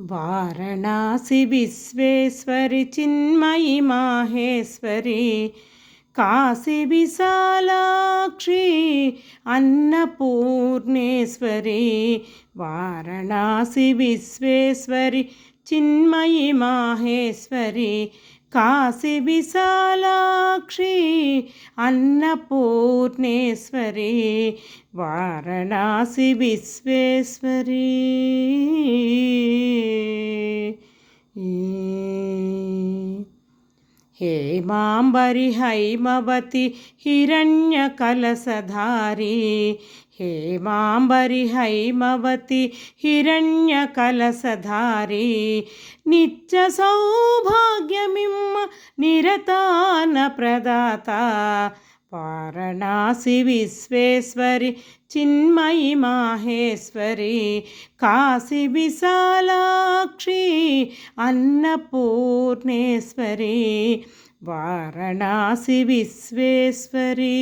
వారణాసి విశ్వేశ్వరి చిన్మయి మాహేశ్వరి కాశీ విశాలాక్షి అన్నపూర్ణేశ్వరి వారణాసి విశ్వేశ్వరి చిన్మయి మాహేశ్వరి కాశీ విశాలాక్షి అన్నపూర్ణేశ్వరి వారణాసి విశ్వేశ్వరి. హేమాంబరి హైమవతి హిరణ్య హిరణ్యకలసధారి హేమాంబరి హైమవతి హిరణ్య హిరణ్యకలసధారి నిత్య సౌభాగ్యమిమ్మ నిరతాన ప్రదాత. వారణాసి విశ్వేశ్వరి చిన్మయి మాహేశ్వరి కాశీ విశాలాక్షి అన్నపూర్ణేశ్వరి వారణాసి విశ్వేశ్వరి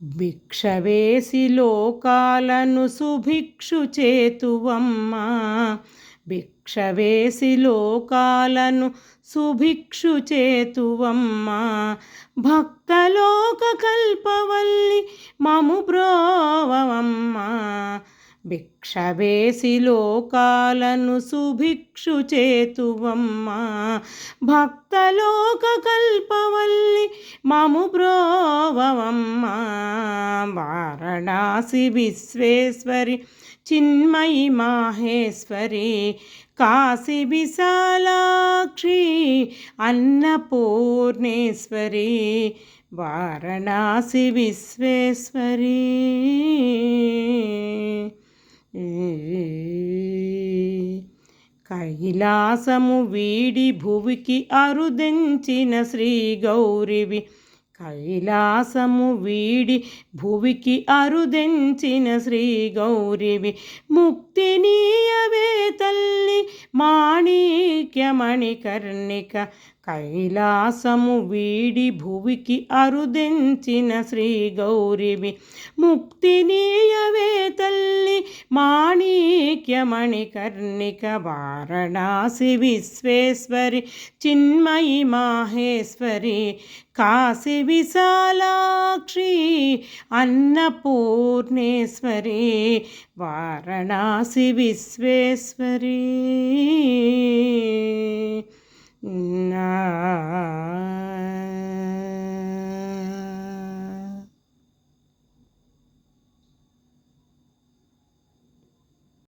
భిక్షవేసి లోకాలను సుభిక్షు చేతువమ్మా భిక్షవేసి లోకాలను సుభిక్షు చేతువమ్మా భక్తలోక కల్పవల్లి మము బ్రోవమ్మా భిక్షవేసి లోకాలను సుభిక్షు చేతువమ్మా భక్తలోక కల్పవల్లి మము బ్రోవమ్మా వారణాసి విశ్వేశ్వరి చిన్మయి మాహేశ్వరి కాశీ విశాలాక్షి అన్నపూర్ణేశ్వరి వారణాసి విశ్వేశ్వరి కైలాసము వీడి భువికి అరుదించిన శ్రీ గౌరివి కైలాసము వీడి భువికి అరుదెంచిన శ్రీ గౌరివి. ముక్తి నీయవే తల్లి మాణిక్యమణి కర్ణిక. కైలాసము వీడి భువికి అరుదెంచిన శ్రీ గౌరివి. ముక్తి నీయవే తల్లి మాణిక్యమణి కర్ణిక వారణాసి విశ్వేశ్వరి చిన్మయి మాహేశ్వరి కాశీ విశాలాక్షి అన్నపూర్ణేశ్వరి వారణాసి విశ్వేశ్వరి